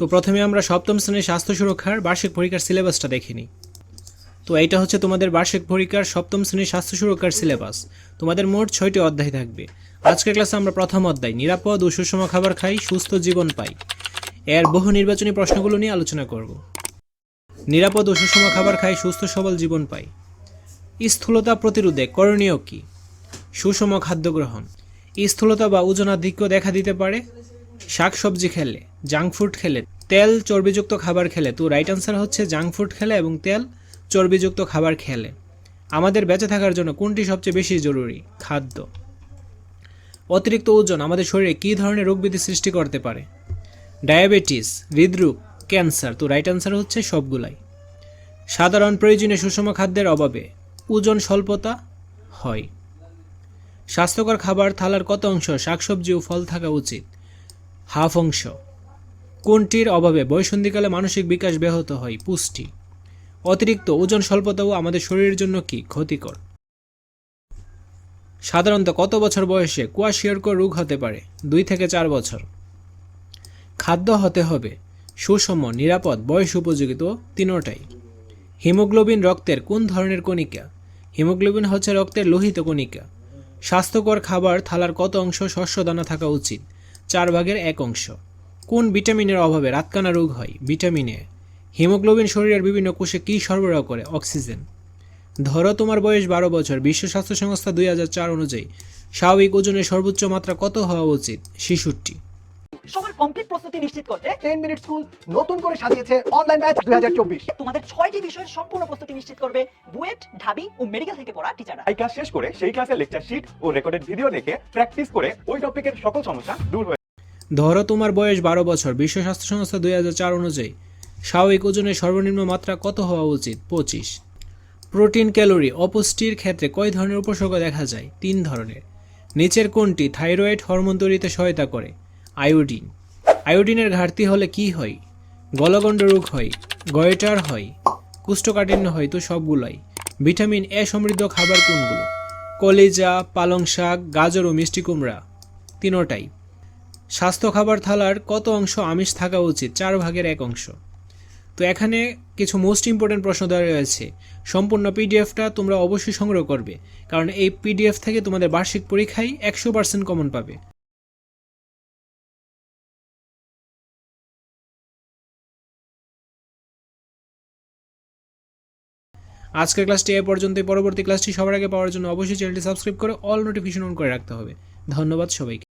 তো প্রথমে আমরা সপ্তম শ্রেণির স্বাস্থ্য সুরক্ষার বার্ষিক পরীক্ষার সিলেবাসটা দেখে নিই। তো এইটা হচ্ছে তোমাদের বার্ষিক পরীক্ষার সপ্তম শ্রেণির স্বাস্থ্য সুরক্ষার সিলেবাস। তোমাদের মোট ছয়টি অধ্যায় থাকবে। আজকের ক্লাসে আমরা প্রথম অধ্যায়, নিরাপদ ও সুষম খাবার খাই, সুস্থ জীবন পাই। এর বহু নির্বাচনী প্রশ্নগুলো নিয়ে আলোচনা করব। নিরাপদ ও সুষম খাবার খাই, সুস্থ সবল জীবন পাই। স্থূলতা প্রতিরোধে করণীয় কি? সুষম খাদ্য গ্রহণ। স্থূলতা বা ওজনাধিক্য দেখা দিতে পারে। শাকসবজি খেলে। জাঙ্ক ফুড খেলে। তেল চর্বিযুক্ত খাবার খেলে। তো রাইট আনসার হচ্ছে জাঙ্ক ফুড খেলে এবং তেল চর্বিযুক্ত খাবার খেলে। আমাদের বেঁচে থাকার জন্য কোনটি সবচেয়ে বেশি জরুরি? খাদ্য। অতিরিক্ত ওজন আমাদের শরীরে কী ধরনের রোগবিধি সৃষ্টি করতে পারে? ডায়াবেটিস, হৃদরোগ, ক্যান্সার। তো রাইট আনসার হচ্ছে সবগুলাই। সাধারণ প্রয়োজনে সুষম খাদ্যের অভাবে ওজন স্বল্পতা হয়। স্বাস্থ্যকর খাবার থালার কত অংশ? শাকসবজি ও ফল থাকা উচিত। হাফ অংশ। কোনটির অভাবে বয়সন্ধিকালে মানসিক বিকাশ ব্যাহত হয়? পুষ্টি। অতিরিক্ত ওজন স্বল্পতাও আমাদের শরীরের জন্য কি ক্ষতিকর? সাধারণত কত বছর বয়সে কুয়াশিয়র্কর রোগ হতে পারে? দুই থেকে চার বছর। খাদ্য হতে হবে। সুষম, নিরাপদ, বয়স উপযোগী তো তিনোটাই। হিমোগ্লোবিন রক্তের কোন ধরনের কণিকা? হিমোগ্লোবিন হচ্ছে রক্তের লোহিত কণিকা। স্বাস্থ্যকর খাবার থালার কত অংশ শস্য দানা থাকা উচিত? চার ভাগের এক অংশ। কোন ভিটামিনের অভাবে রাতকানা রোগ হয়? Vitamin A. হিমোগ্লোবিন শরীরের বিভিন্ন কোষে কী সরবরাহ করে? অক্সিজেন। ধরো তোমার বয়স বারো বছর। বিশ্ব স্বাস্থ্য সংস্থা দুই হাজার চার অনুযায়ী স্বাভাবিক ওজনের সর্বোচ্চ মাত্রা কত হওয়া উচিত? শিশুটি সবার কমপ্লিট প্রস্তুতি নিশ্চিত করতে টেন মিনিট স্কুল নতুন করে সাজিয়েছে অনলাইন ব্যাচ দুই হাজার চব্বিশ। তোমাদের ছয়টি বিষয়ের সম্পূর্ণ প্রস্তুতি নিশ্চিত করবে বুয়েট ঢাবি ও মেডিকেল থেকে পড়া টিচাররা এই ক্লাস শেষ করে সেই ক্লাসের লেকচার শিট ও রেকর্ডেড ভিডিও দেখে প্র্যাকটিস করে ওই টপিকের সকল সমস্যা দূর হয়ে ধরো তোমার বয়স বারো বছর। বিশ্ব স্বাস্থ্য সংস্থা দুই হাজার চার অনুযায়ী স্বাভাবিক ওজনের সর্বনিম্ন মাত্রা কত হওয়া উচিত? পঁচিশ। প্রোটিন, ক্যালোরি, অপুষ্টির ক্ষেত্রে কয় ধরনের উপসর্গ দেখা যায়? তিন ধরনের। নিচের কোনটি থাইরয়েড হরমোন তৈরিতে সহায়তা করে? আয়োডিন। আয়োডিনের ঘাটতি হলে কি হয়? গলগণ্ড রোগ হয়, গয়টার হয়, কুষ্ঠকাঠিন্য হয়, তো সবগুলোই। ভিটামিন এ সমৃদ্ধ খাবার কোনগুলো? কলিজা পালং শাক গাজর ও মিষ্টি কুমড়া। তিনোটাই। স্বাস্থ্য খাবার থালার কত অংশ আমিষ থাকা উচিত? চার ভাগের এক অংশ। তো এখানে কিছু মোস্ট ইম্পর্টেন্ট প্রশ্ন দেওয়া রয়েছে। সম্পূর্ণ পিডিএফটা তোমরা অবশ্যই সংগ্রহ করবে। কারণ এই পিডিএফ থেকে তোমাদের বার্ষিক পরীক্ষায় একশো পার্সেন্ট কমন পাবে। আজকের ক্লাসটি এ পর্যন্তই। পরবর্তী ক্লাসটি সবার আগে পাওয়ার জন্য অবশ্যই চ্যানেলটি সাবস্ক্রাইব করে অল নোটিফিকেশন অন করে রাখতে হবে। ধন্যবাদ সবাইকে।